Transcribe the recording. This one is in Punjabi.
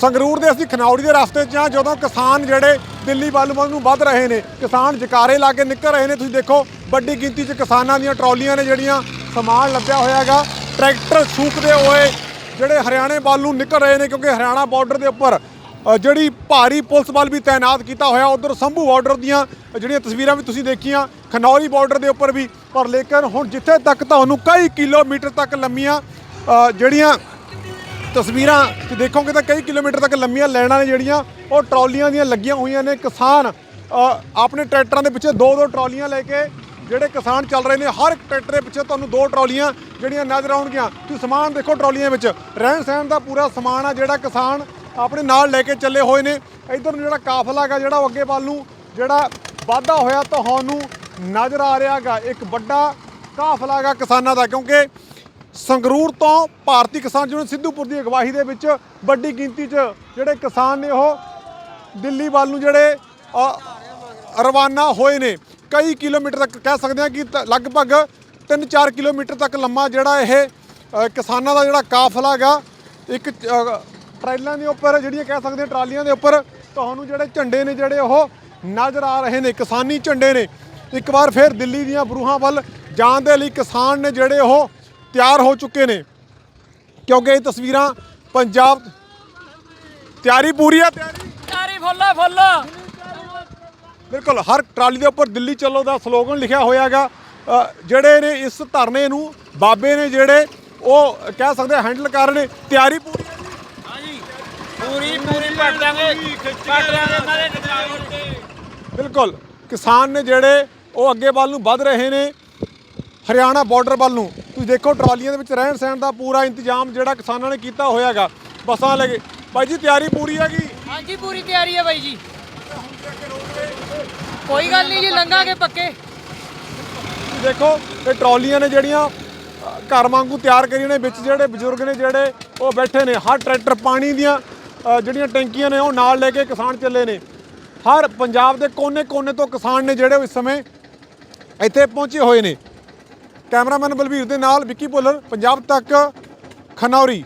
ਸੰਗਰੂਰ ਦੇ ਅਸੀਂ ਖਨੌੜੀ ਦੇ ਰਸਤੇ 'ਚ ਆ ਜਦੋਂ ਕਿਸਾਨ ਜਿਹੜੇ ਦਿੱਲੀ ਵੱਲ ਵੱਲ ਨੂੰ ਵੱਧ ਰਹੇ ਨੇ, ਕਿਸਾਨ ਜਕਾਰੇ ਲਾ ਕੇ ਨਿਕਲ ਰਹੇ ਨੇ, ਤੁਸੀਂ ਦੇਖੋ ਵੱਡੀ ਗਿਣਤੀ 'ਚ ਕਿਸਾਨਾਂ ਦੀਆਂ ਟਰਾਲੀਆਂ ਨੇ ਜਿਹੜੀਆਂ ਸਮਾਨ ਲੱਦਿਆ ਹੋਇਆ ਹੈਗਾ। ਟਰੈਕਟਰ ਸੂਕਦੇ ਹੋਏ ਜਿਹੜੇ ਹਰਿਆਣੇ ਵੱਲ ਨੂੰ ਨਿਕਲ ਰਹੇ ਨੇ, ਕਿਉਂਕਿ ਹਰਿਆਣਾ ਬਾਰਡਰ ਦੇ ਉੱਪਰ ਜਿਹੜੀ ਭਾਰੀ ਪੁਲਿਸ ਬਲ ਵੀ ਤਾਇਨਾਤ ਕੀਤਾ ਹੋਇਆ, ਉਧਰ ਸੰਭੂ ਬਾਰਡਰ ਦੀਆਂ ਜਿਹੜੀਆਂ ਤਸਵੀਰਾਂ ਵੀ ਤੁਸੀਂ ਦੇਖੀਆਂ, ਖਨੌਰੀ ਬਾਰਡਰ ਦੇ ਉੱਪਰ ਵੀ। ਪਰ ਲੇਕਿਨ ਹੁਣ ਜਿੱਥੇ ਤੱਕ ਤੁਹਾਨੂੰ ਕਈ ਕਿਲੋਮੀਟਰ ਤੱਕ ਲੰਮੀਆਂ ਜਿਹੜੀਆਂ ਤਸਵੀਰਾਂ ਤੇ ਦੇਖੋਗੇ ਤਾਂ ਕਈ ਕਿਲੋਮੀਟਰ ਤੱਕ ਲੰਮੀਆਂ ਲਾਈਨਾਂ ਨੇ ਜਿਹੜੀਆਂ, ਉਹ ਟਰਾਲੀਆਂ ਦੀਆਂ ਲੱਗੀਆਂ ਹੋਈਆਂ ਨੇ। ਕਿਸਾਨ ਆਪਣੇ ਟਰੈਕਟਰਾਂ ਦੇ ਪਿੱਛੇ ਦੋ ਦੋ ਟਰਾਲੀਆਂ ਲੈ ਕੇ ਜਿਹੜੇ ਕਿਸਾਨ ਚੱਲ ਰਹੇ ਨੇ, ਹਰ ਇੱਕ ਟਰੈਕਟਰ ਦੇ ਪਿੱਛੇ ਤੁਹਾਨੂੰ ਦੋ ਟਰਾਲੀਆਂ ਜਿਹੜੀਆਂ ਨਜ਼ਰ ਆਉਣਗੀਆਂ। ਤੁਸੀਂ ਸਮਾਨ ਦੇਖੋ ਟਰਾਲੀਆਂ ਵਿੱਚ ਰਹਿਣ ਸਹਿਣ ਦਾ ਪੂਰਾ ਸਮਾਨ ਆ ਜਿਹੜਾ ਕਿਸਾਨ ਆਪਣੇ ਨਾਲ ਲੈ ਕੇ ਚੱਲੇ ਹੋਏ ਨੇ। ਇਧਰ ਨੂੰ ਜਿਹੜਾ ਕਾਫਲਾ ਹੈਗਾ ਜਿਹੜਾ ਉਹ ਅੱਗੇ ਵੱਲ ਨੂੰ, ਜਿਹੜਾ ਵਾਧਾ ਹੋਇਆ ਤੁਹਾਨੂੰ ਨਜ਼ਰ ਆ ਰਿਹਾ ਹੈਗਾ, ਇੱਕ ਵੱਡਾ ਕਾਫਲਾ ਹੈਗਾ ਕਿਸਾਨਾਂ ਦਾ। ਕਿਉਂਕਿ ਸੰਗਰੂਰ ਤੋਂ ਭਾਰਤੀ ਕਿਸਾਨ ਯੂਨੀਅਨ ਸਿੱਧੂਪੁਰ ਦੀ ਅਗਵਾਈ ਦੇ ਵਿੱਚ ਵੱਡੀ ਗਿਣਤੀ 'ਚ ਜਿਹੜੇ ਕਿਸਾਨ ਨੇ ਉਹ ਦਿੱਲੀ ਵੱਲ ਨੂੰ ਜਿਹੜੇ ਰਵਾਨਾ ਹੋਏ ਨੇ। ਕਈ ਕਿਲੋਮੀਟਰ ਤੱਕ ਕਹਿ ਸਕਦੇ ਹਾਂ ਕਿ ਤ- ਲਗਭਗ 3-4 ਕਿਲੋਮੀਟਰ ਤੱਕ ਲੰਮਾ ਜਿਹੜਾ ਇਹ ਕਿਸਾਨਾਂ ਦਾ ਜਿਹੜਾ ਕਾਫਲਾ ਹੈਗਾ, ਇੱਕ ਟਰੈਲਾਂ ਦੇ ਉੱਪਰ ਜਿਹੜੀਆਂ ਕਹਿ ਸਕਦੇ ਹਾਂ ਟਰਾਲੀਆਂ ਦੇ ਉੱਪਰ ਤੁਹਾਨੂੰ ਜਿਹੜੇ ਝੰਡੇ ਨੇ ਜਿਹੜੇ ਉਹ ਨਜ਼ਰ ਆ ਰਹੇ ਨੇ, ਕਿਸਾਨੀ ਝੰਡੇ ਨੇ। ਇੱਕ ਵਾਰ ਫਿਰ ਦਿੱਲੀ ਦੀਆਂ ਬਰੂਹਾਂ ਵੱਲ ਜਾਣ ਦੇ ਲਈ ਕਿਸਾਨ ਨੇ ਜਿਹੜੇ ਉਹ ਤਿਆਰ ਹੋ ਚੁੱਕੇ ਨੇ। ਕਿਉਂਕਿ ਇਹ ਤਸਵੀਰਾਂ ਪੰਜਾਬ ਤਿਆਰੀ ਪੂਰੀ ਆ। ਤਿਆਰੀ ਤਾਰੀ ਫੁੱਲ ਫੁੱਲ। ਬਿਲਕੁਲ ਹਰ ਟਰਾਲੀ ਦੇ ਉੱਪਰ ਦਿੱਲੀ ਚੱਲੋ ਦਾ ਸਲੋਗਨ ਲਿਖਿਆ ਹੋਇਆ ਹੈਗਾ। ਜਿਹੜੇ ਨੇ ਇਸ ਧਰਨੇ ਨੂੰ ਬਾਬੇ ਨੇ ਜਿਹੜੇ ਉਹ ਕਹਿ ਸਕਦੇ ਹੈਂਡਲ ਕਰ ਰਹੇ ਨੇ। ਤਿਆਰੀ ਪੂਰੀ ਹੈ। ਹਾਂਜੀ। ਪੂਰੀ ਪੂਰੀ ਪੱਟ ਦਾਂਗੇ। ਪੱਟ ਦਾਂਗੇ ਤੇ ਬਿਲਕੁਲ ਕਿਸਾਨ ਨੇ ਜਿਹੜੇ ਉਹ ਅੱਗੇ ਵੱਲ ਨੂੰ ਵੱਧ ਰਹੇ ਨੇ ਹਰਿਆਣਾ ਬਾਰਡਰ ਵੱਲ ਨੂੰ। ਤੁਸੀਂ ਦੇਖੋ ਟਰਾਲੀਆਂ ਦੇ ਵਿੱਚ ਰਹਿਣ ਸਹਿਣ ਦਾ ਪੂਰਾ ਇੰਤਜ਼ਾਮ ਜਿਹੜਾ ਕਿਸਾਨਾਂ ਨੇ ਕੀਤਾ ਹੋਇਆ ਹੈਗਾ। ਬੱਸਾਂ ਲੈ ਕੇ। ਬਾਈ ਜੀ ਤਿਆਰੀ ਪੂਰੀ ਹੈਗੀ? ਹਾਂਜੀ ਪੂਰੀ ਤਿਆਰੀ ਹੈ ਬਾਈ ਜੀ। ਕੋਈ ਗੱਲ ਨਹੀਂ ਜੀ ਲੰਘਾਂਗੇ ਪੱਕੇ। ਤੁਸੀਂ ਦੇਖੋ ਇਹ ਟਰਾਲੀਆਂ ਨੇ ਜਿਹੜੀਆਂ ਅ, ਘਰ ਵਾਂਗੂ ਤਿਆਰ ਕਰੀਆਂ ਨੇ। ਵਿੱਚ ਜਿਹੜੇ ਬਜ਼ੁਰਗ ਨੇ ਜਿਹੜੇ ਉਹ ਬੈਠੇ ਨੇ। ਹਰ ਟਰੈਕਟਰ ਪਾਣੀ ਦੀਆਂ ਅ, ਜਿਹੜੀਆਂ ਟੈਂਕੀਆਂ ਨੇ ਉਹ ਨਾਲ ਲੈ ਕੇ ਕਿਸਾਨ ਚੱਲੇ ਨੇ। ਹਰ ਪੰਜਾਬ ਦੇ ਕੋਨੇ-ਕੋਨੇ ਤੋਂ ਕਿਸਾਨ ਨੇ ਜਿਹੜੇ ਇਸ ਸਮੇਂ ਇੱਥੇ ਪਹੁੰਚੇ ਹੋਏ ਨੇ। ਕੈਮਰਾਮੈਨ ਬਲਬੀਰ ਦੇ ਨਾਲ ਵਿੱਕੀ ਭੁੱਲਰ ਪੰਜਾਬ ਤੱਕ ਖਨੌਰੀ।